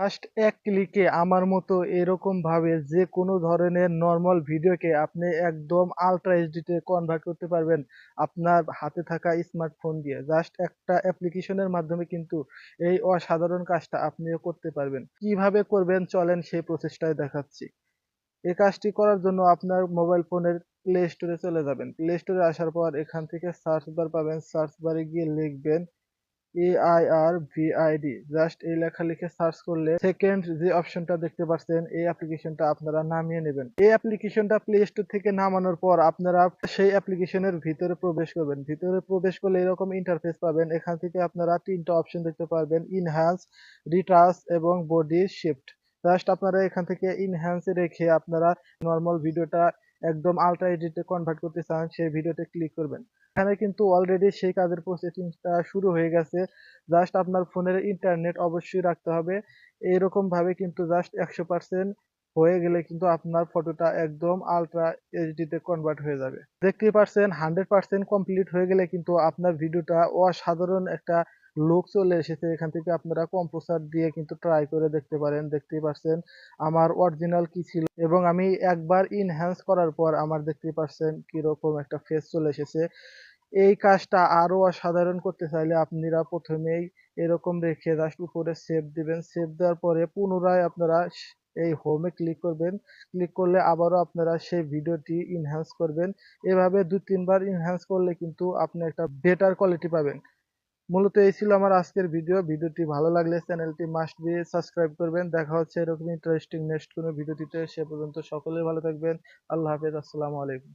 Just এক ক্লিকে আমার মতো এরকম ভাবে যে কোনো ধরনের নর্মাল ভিডিওকে আপনি একদম আলট্রা এইচডিতে কনভার্ট করতে পারবেন আপনার হাতে থাকা স্মার্টফোন দিয়ে। জাস্ট একটা অ্যাপ্লিকেশনের মাধ্যমে কিন্তু এই অসাধারণ কাজটা আপনিও করতে পারবেন। কীভাবে করবেন চলেন সেই প্রসেসটাই দেখাচ্ছি। এই কাজটি করার জন্য আপনার মোবাইল ফোনের প্লে স্টোরে চলে যাবেন। প্লে স্টোরে আসার পর এখান থেকে সার্চ বার পাবেন। সার্চ বারে গিয়ে লিখবেন এআইআর ভিআইডি জাস্ট এই লেখা লিখে সার্চ করলে সেকেন্ড যে অপশনটা দেখতে পাচ্ছেন এই অ্যাপ্লিকেশনটা আপনারা নামিয়ে নেবেন। এই অ্যাপ্লিকেশনটা প্লে স্টোর থেকে নামানোর পর আপনারা সেই অ্যাপ্লিকেশনের ভিতরে প্রবেশ করবেন। ভিতরে প্রবেশ করলে এরকম ইন্টারফেস পাবেন। এখান থেকে আপনারা তিনটা অপশন দেখতে পারবেন। ইনহ্যান্স রিটাচ এবং বডি শিফট জাস্ট আপনারা এখান থেকে ইনহ্যান্সে রেখে আপনারা নর্মাল ভিডিওটা একদম আলট্রা এডিটে কনভার্ট করতে চান, সেই ভিডিওতে ক্লিক করবেন। এখানে কিন্তু অলরেডি সেই কাজের প্রসেসিংটা শুরু হয়ে গেছে। জাস্ট আপনার ফোনের ইন্টারনেট অবশ্যই রাখতে হবে। এইরকম ভাবে কিন্তু জাস্ট একশো পার্সেন্ট হয়ে গেলে কিন্তু আপনার ফটোটা একদম আলট্রা এইচডিতে কনভার্ট হয়ে যাবে। দেখতেই পারছেন হান্ড্রেড পার্সেন্ট কমপ্লিট হয়ে গেলে কিন্তু আপনার ভিডিওটা অসাধারণ একটা লুক চলে এসেছে, এখান থেকে আপনারা কম্পোসার দিয়ে কিন্তু ট্রাই করে দেখতে পারেন, দেখতেই পারছেন আমার অরিজিনাল কি ছিল এবং আমি একবার ইনহ্যান্স করার পর আমার দেখতেই পারছেন কীরকম একটা ফেস চলে এসেছে। এই কাজটা আরও অসাধারণ করতে চাইলে আপনারা প্রথমেই এরকম রেখে জাস্ট উপরে সেভ দিবেন সেভ দেওয়ার পরে পুনরায় আপনারা এই হোমে ক্লিক করবেন ক্লিক করলে আবারও আপনারা সেই ভিডিওটি ইনহ্যান্স করবেন। এভাবে দু তিনবার ইনহ্যান্স করলে কিন্তু আপনি একটা বেটার কোয়ালিটি পাবেন। মূলত এই ছিল আমার আজকের ভিডিও ভিডিওটি ভালো লাগলে চ্যানেলটি মাস্ট বি সাবস্ক্রাইব করবেন। দেখা হচ্ছে এরকম ইন্টারেস্টিং নেক্সট কোনো ভিডিওটিতে সে পর্যন্ত সকলে ভালো থাকবেন। আল্লাহ হাফেজ। আসসালামু আলাইকুম।